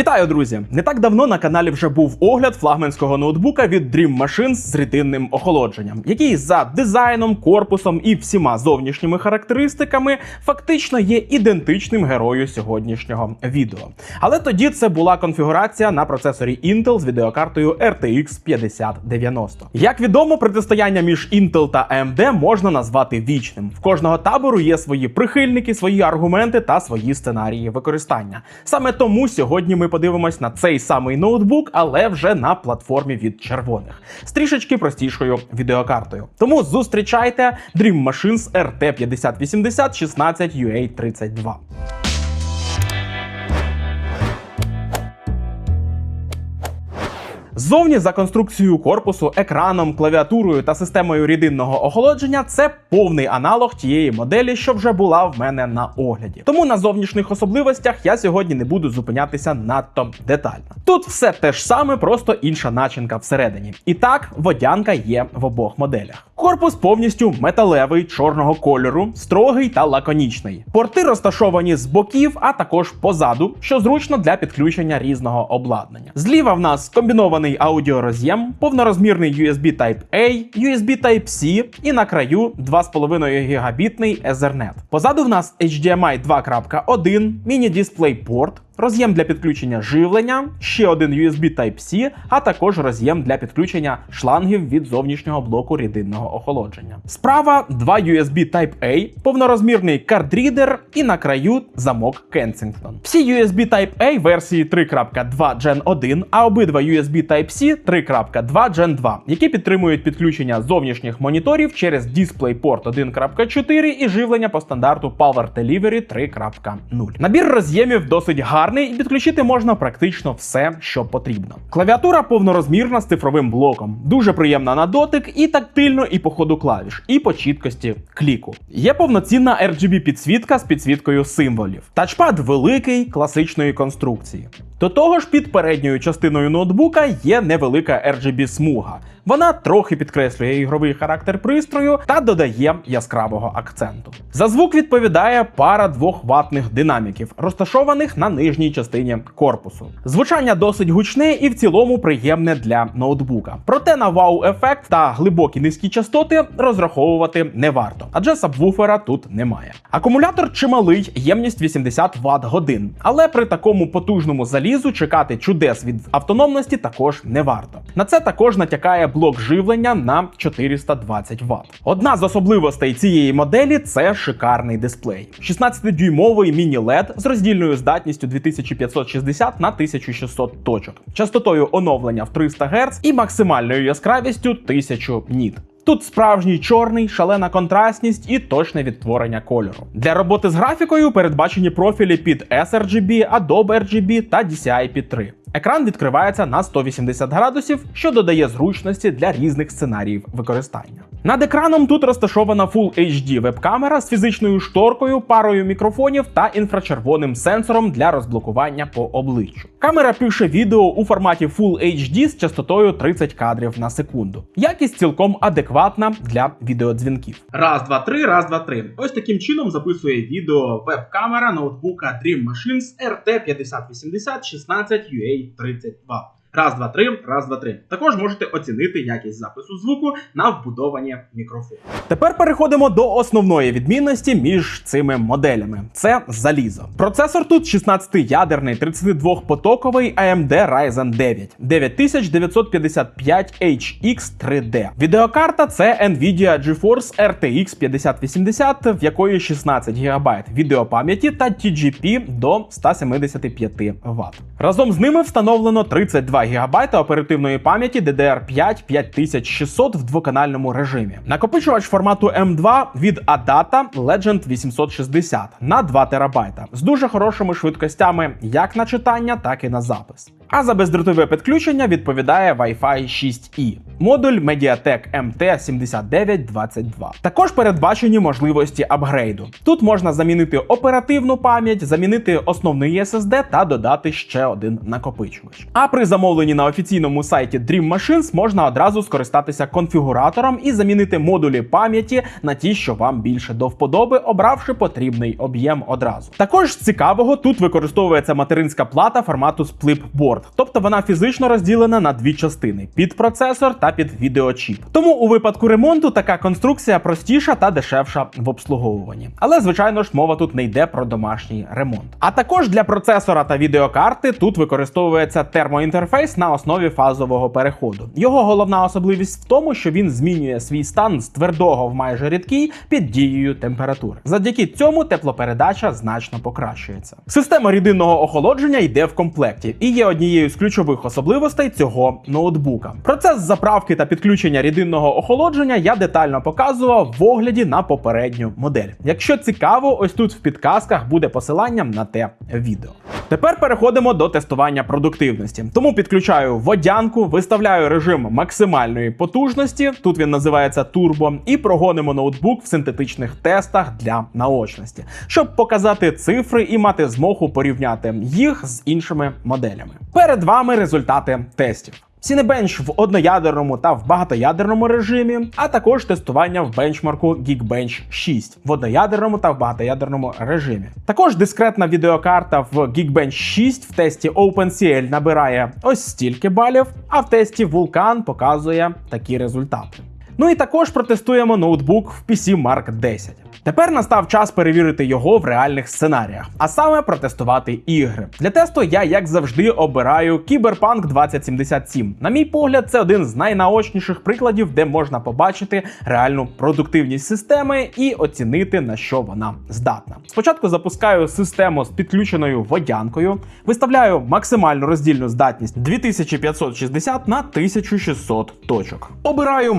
Вітаю, друзі! Не так давно на каналі вже був огляд флагманського ноутбука від Dream Machines з рідинним охолодженням, який за дизайном, корпусом і всіма зовнішніми характеристиками фактично є ідентичним герою сьогоднішнього відео. Але тоді це була конфігурація на процесорі Intel з відеокартою RTX 5090. Як відомо, протистояння між Intel та AMD можна назвати вічним. В кожного табору є свої прихильники, свої аргументи та свої сценарії використання. Саме тому сьогодні ми подивимось на цей самий ноутбук, але вже на платформі від червоних з трішечки простішою відеокартою. Тому зустрічайте Dream Machines RT 5080 16 UA32. Ззовні за конструкцією корпусу, екраном, клавіатурою та системою рідинного охолодження це повний аналог тієї моделі, що вже була в мене на огляді. Тому на зовнішніх особливостях я сьогодні не буду зупинятися надто детально. Тут все те ж саме, просто інша начинка всередині. І так, водянка є в обох моделях. Корпус повністю металевий, чорного кольору, строгий та лаконічний. Порти розташовані з боків, а також позаду, що зручно для підключення різного обладнання. Зліва в нас комбінований аудіороз'єм, повнорозмірний USB Type-A, USB Type-C і на краю 2,5 гігабітний Ethernet. Позаду в нас HDMI 2.1, міні-дисплей-порт, роз'єм для підключення живлення, ще один USB Type-C, а також роз'єм для підключення шлангів від зовнішнього блоку рідинного охолодження. Справа два USB Type-A, повнорозмірний кардрідер і на краю замок Kensington. Всі USB Type-A версії 3.2 Gen 1, а обидва USB Type-C 3.2 Gen 2, які підтримують підключення зовнішніх моніторів через DisplayPort 1.4 і живлення по стандарту Power Delivery 3.0. Набір роз'ємів досить гарний і підключити можна практично все, що потрібно. Клавіатура повнорозмірна з цифровим блоком, дуже приємна на дотик і тактильно, і по ходу клавіш, і по чіткості кліку. Є повноцінна RGB підсвітка з підсвіткою символів. Тачпад великий, класичної конструкції. До того ж, під передньою частиною ноутбука є невелика RGB смуга. Вона трохи підкреслює ігровий характер пристрою та додає яскравого акценту. За звук відповідає пара двох ватних динаміків, розташованих на нижній частині корпусу. Звучання досить гучне і в цілому приємне для ноутбука. Проте на вау-ефект та глибокі низькі частоти розраховувати не варто, адже сабвуфера тут немає. Акумулятор чималий, ємність 80 Вт годин, але при такому потужному залізу чекати чудес від автономності також не варто. На це також натякає блок живлення на 420 Вт. Одна з особливостей цієї моделі це шикарний дисплей. 16-дюймовий міні-LED з роздільною здатністю 2560 на 1600 точок, частотою оновлення в 300 Гц і максимальною яскравістю 1000 ніт. Тут справжній чорний, шалена контрастність і точне відтворення кольору. Для роботи з графікою передбачені профілі під sRGB, Adobe RGB та DCI-P3. Екран відкривається на 180 градусів, що додає зручності для різних сценаріїв використання. Над екраном тут розташована Full HD веб-камера з фізичною шторкою, парою мікрофонів та інфрачервоним сенсором для розблокування по обличчю. Камера пише відео у форматі Full HD з частотою 30 кадрів на секунду. Якість цілком адекватна для відеодзвінків. Раз, два, три, раз, два, три. Ось таким чином записує відео веб-камера ноутбука Dream Machines RT 5080 16 UA32. Раз, два, три, раз, два, три. Також можете оцінити якість запису звуку на вбудовані мікрофони. Тепер переходимо до основної відмінності між цими моделями. Це залізо. Процесор тут 16-ядерний, 32-потоковий AMD Ryzen 9 9955HX3D. Відеокарта це Nvidia GeForce RTX 5080, в якої 16 ГБ відеопам'яті та TGP до 175 Вт. Разом з ними встановлено 32 ГБ оперативної пам'яті DDR5 5600 в двоканальному режимі. Накопичувач формату M2 від Adata Legend 860 на 2 ТБ з дуже хорошими швидкостями як на читання, так і на запис. А за бездротове підключення відповідає Wi-Fi 6E. Модуль Mediatek MT7922. Також передбачені можливості апгрейду. Тут можна замінити оперативну пам'ять, замінити основний SSD та додати ще один накопичувач. А при замовленні на офіційному сайті Dream Machines можна одразу скористатися конфігуратором і замінити модулі пам'яті на ті, що вам більше до вподоби, обравши потрібний об'єм одразу. Також з цікавого тут використовується материнська плата формату Splitboard, тобто вона фізично розділена на дві частини: під процесор та під відеочіп. Тому у випадку ремонту така конструкція простіша та дешевша в обслуговуванні. Але звичайно ж мова тут не йде про домашній ремонт. А також для процесора та відеокарти тут використовується термоінтерфейс на основі фазового переходу. Його головна особливість в тому, що він змінює свій стан з твердого в майже рідкий під дією температури. Завдяки цьому теплопередача значно покращується. Система рідинного охолодження йде в комплекті і є однією з ключових особливостей цього ноутбука. Процес заправки та підключення рідинного охолодження я детально показував в огляді на попередню модель. Якщо цікаво, ось тут в підказках буде посиланням на те відео. Тепер переходимо до тестування продуктивності. Тому підключаю водянку, виставляю режим максимальної потужності. Тут він називається турбо, і прогонимо ноутбук в синтетичних тестах для наочності, щоб показати цифри і мати змогу порівняти їх з іншими моделями. Перед вами результати тестів. Cinebench в одноядерному та в багатоядерному режимі, а також тестування в бенчмарку Geekbench 6 в одноядерному та в багатоядерному режимі. Також дискретна відеокарта в Geekbench 6 в тесті OpenCL набирає ось стільки балів, а в тесті Vulkan показує такі результати. Ну і також протестуємо ноутбук в PC Mark 10. Тепер настав час перевірити його в реальних сценаріях, а саме протестувати ігри. Для тесту я, як завжди, обираю Cyberpunk 2077. На мій погляд, це один з найнаочніших прикладів, де можна побачити реальну продуктивність системи і оцінити на що вона здатна. Спочатку запускаю систему з підключеною водянкою, виставляю максимальну роздільну здатність 2560 на 1600 точок. Обираю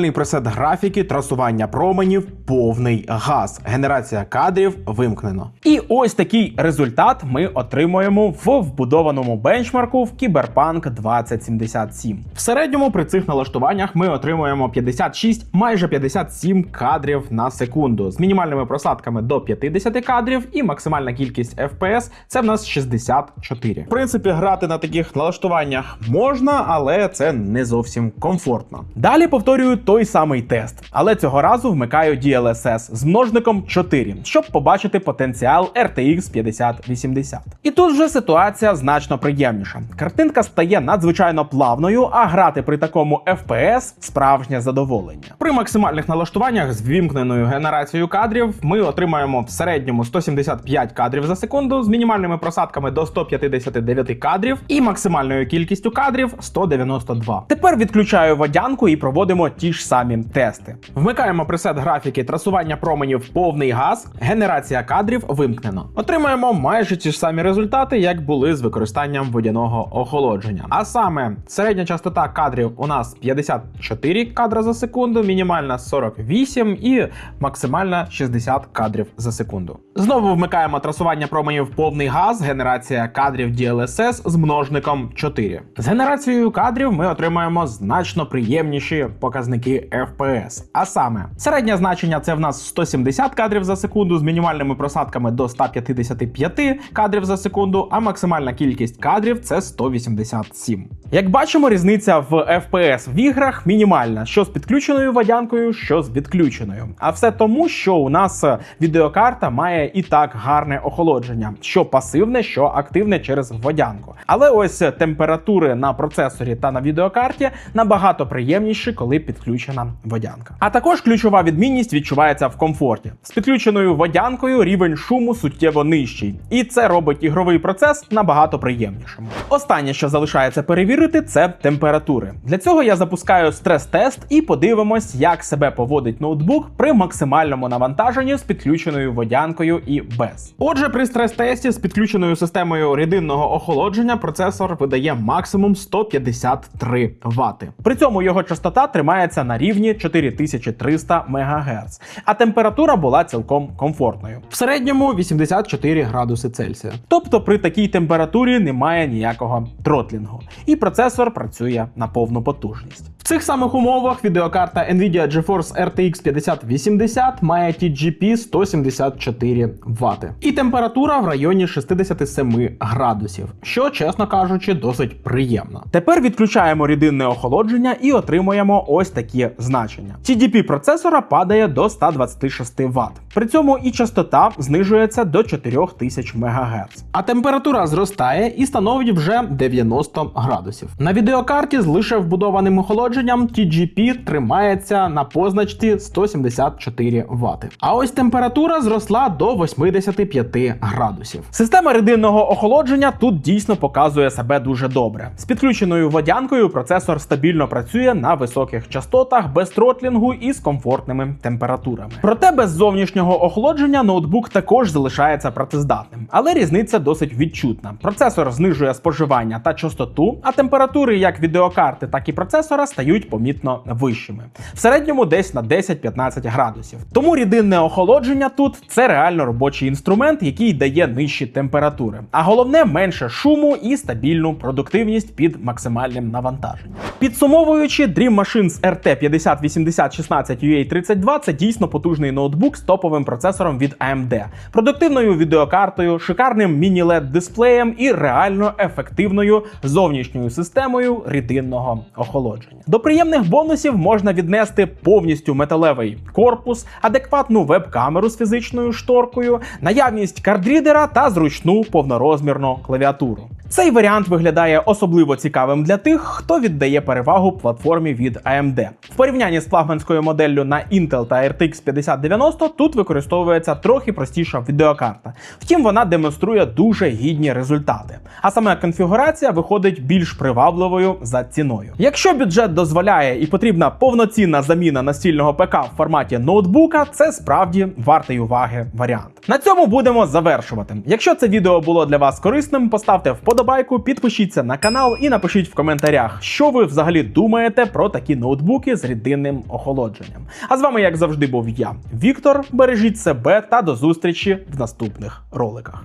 максимальний пресет графіки, трасування променів, повний газ. Генерація кадрів вимкнено. І ось такий результат ми отримуємо в вбудованому бенчмарку в Cyberpunk 2077. В середньому при цих налаштуваннях ми отримуємо 56, майже 57 кадрів на секунду з мінімальними просадками до 50 кадрів, і максимальна кількість FPS це в нас 64. В принципі, грати на таких налаштуваннях можна, але це не зовсім комфортно. Далі повторюю той самий тест, але цього разу вмикаю DLSS з множником 4, щоб побачити потенціал RTX 5080. І тут вже ситуація значно приємніша. Картинка стає надзвичайно плавною, а грати при такому FPS справжнє задоволення. При максимальних налаштуваннях з ввімкненою генерацією кадрів ми отримаємо в середньому 175 кадрів за секунду з мінімальними просадками до 159 кадрів і максимальною кількістю кадрів 192. Тепер відключаю водянку і проводимо ті ж самі тести. Вмикаємо пресет графіки трасування променів повний газ, генерація кадрів вимкнено. Отримаємо майже ті ж самі результати, як були з використанням водяного охолодження. А саме середня частота кадрів у нас 54 кадра за секунду, мінімальна 48 і максимальна 60 кадрів за секунду. Знову вмикаємо трасування променів повний газ, генерація кадрів DLSS з множником 4. З генерацією кадрів ми отримаємо значно приємніші показники FPS. А саме, середнє значення це в нас 170 кадрів за секунду з мінімальними просадками до 155 кадрів за секунду, а максимальна кількість кадрів це 187. Як бачимо, різниця в FPS в іграх мінімальна, що з підключеною водянкою, що з відключеною. А все тому, що у нас відеокарта має і так гарне охолодження, що пасивне, що активне через водянку. Але ось температури на процесорі та на відеокарті набагато приємніші, коли підключена водянка. А також ключова відмінність відчувається в комфорті. З підключеною водянкою рівень шуму суттєво нижчий, і це робить ігровий процес набагато приємнішим. Останнє, що залишається перевірити, це температури. Для цього я запускаю стрес-тест і подивимось, як себе поводить ноутбук при максимальному навантаженні з підключеною водянкою і без. Отже, при стрес-тесті з підключеною системою рідинного охолодження процесор видає максимум 153 Вт. При цьому його частота тримається на рівні 4300 МГц, а температура була цілком комфортною. В середньому 84 градуси Цельсія. Тобто при такій температурі немає ніякого тротлінгу, і процесор працює на повну потужність. В цих самих умовах відеокарта Nvidia GeForce RTX 5080 має TGP 174 Вт. І температура в районі 67 градусів, що, чесно кажучи, досить приємно. Тепер відключаємо рідинне охолодження і отримуємо ось такі значення. TDP процесора падає до 126 Вт. При цьому і частота знижується до 4000 МГц. А температура зростає і становить вже 90 градусів. На відеокарті з лише вбудованим охолодженням TGP тримається на позначці 174 Вт. А ось температура зросла до 85 градусів. Система рідинного охолодження тут дійсно показує себе дуже добре. З підключеною водянкою процесор стабільно працює на високих частотах, без тротлінгу і з комфортними температурами. Проте без зовнішнього охолодження ноутбук також залишається працездатним, але різниця досить відчутна. Процесор знижує споживання та частоту, а температури як відеокарти, так і процесора стають помітно вищими. В середньому десь на 10-15 градусів. Тому рідинне охолодження тут це реально робочий інструмент, який дає нижчі температури. А головне менше шуму і стабільну продуктивність під максимальним навантаженням. Підсумовуючи, Dream Machines RT 508016 UA32 це дійсно потужний ноутбук з топовим процесором від AMD, продуктивною відеокартою, шикарним міні-LED дисплеєм і реально ефективною зовнішньою системою рідинного охолодження. До приємних бонусів можна віднести повністю металевий корпус, адекватну веб-камеру з фізичною шторкою, наявність кардрідера та зручну повнорозмірну клавіатуру. Цей варіант виглядає особливо цікавим для тих, хто віддає перевагу платформі від AMD. В порівнянні з флагманською моделлю на Intel та RTX 5090 тут використовується трохи простіша відеокарта. Втім, вона демонструє дуже гідні результати. А саме конфігурація виходить більш привабливою за ціною. Якщо бюджет дозволяє і потрібна повноцінна заміна настільного ПК в форматі ноутбука, це справді вартий уваги варіант. На цьому будемо завершувати. Якщо це відео було для вас корисним, поставте вподобайку, підпишіться на канал і напишіть в коментарях, що ви взагалі думаєте про такі ноутбуки з рідинним охолодженням. А з вами, як завжди, був я, Віктор. Бережіть себе та до зустрічі в наступних роликах.